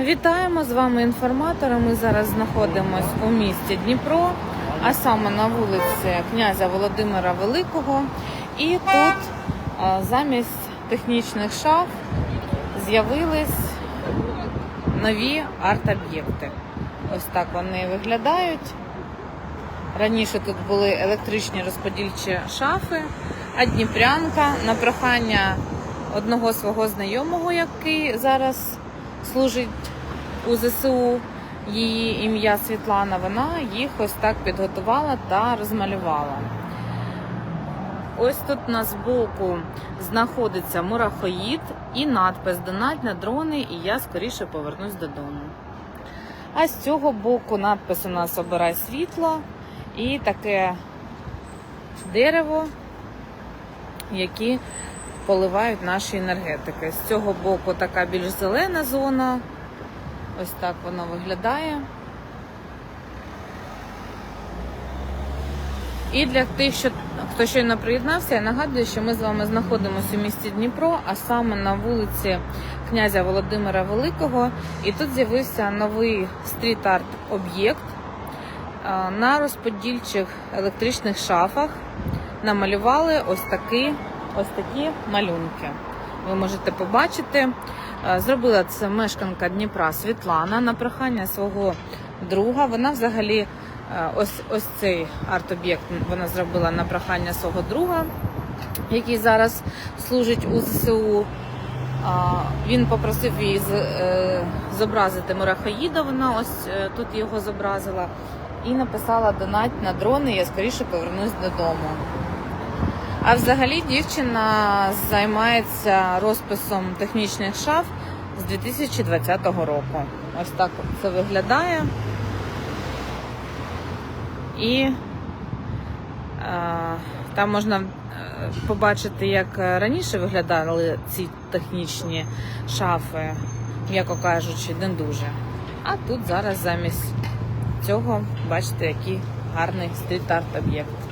Вітаємо з вами інформатора. Ми зараз знаходимося у місті Дніпро, а саме на вулиці князя Володимира Великого. І тут замість технічних шаф з'явились нові арт-об'єкти. Ось так вони виглядають. Раніше тут були електричні розподільчі шафи, а Дніпрянка на прохання одного свого знайомого, який зараз служить у ЗСУ, її ім'я Світлана, вона їх ось так підготувала та розмалювала. Ось тут у нас збоку знаходиться мурахоїд і надпис Донать на дрони, і я скоріше повернусь додому. А з цього боку надпис у нас Обирай світло і таке дерево, які поливають наші енергетики. З цього боку така більш зелена зона. Ось так воно виглядає. І для тих, що, хто щойно приєднався, я нагадую, що ми з вами знаходимося у місті Дніпро, а саме на вулиці князя Володимира Великого. І тут з'явився новий стріт-арт об'єкт. На розподільчих електричних шафах намалювали ось такі, ось такі малюнки. Ви можете побачити. Е, Зробила це мешканка Дніпра Світлана на прохання свого друга. Вона взагалі е, ось ось цей арт-об'єкт вона зробила на прохання свого друга, який зараз служить у ЗСУ. Він попросив її е, зобразити мурахоїда. Вона ось е, тут його зобразила і написала донать на дрони. Я скоріше повернусь додому. А взагалі дівчина займається розписом технічних шаф з 2020 року. Ось так це виглядає. І е, там можна е, побачити, як раніше виглядали ці технічні шафи, м'яко кажучи, не дуже. А тут зараз замість цього бачите, який гарний стріт-арт об'єкт.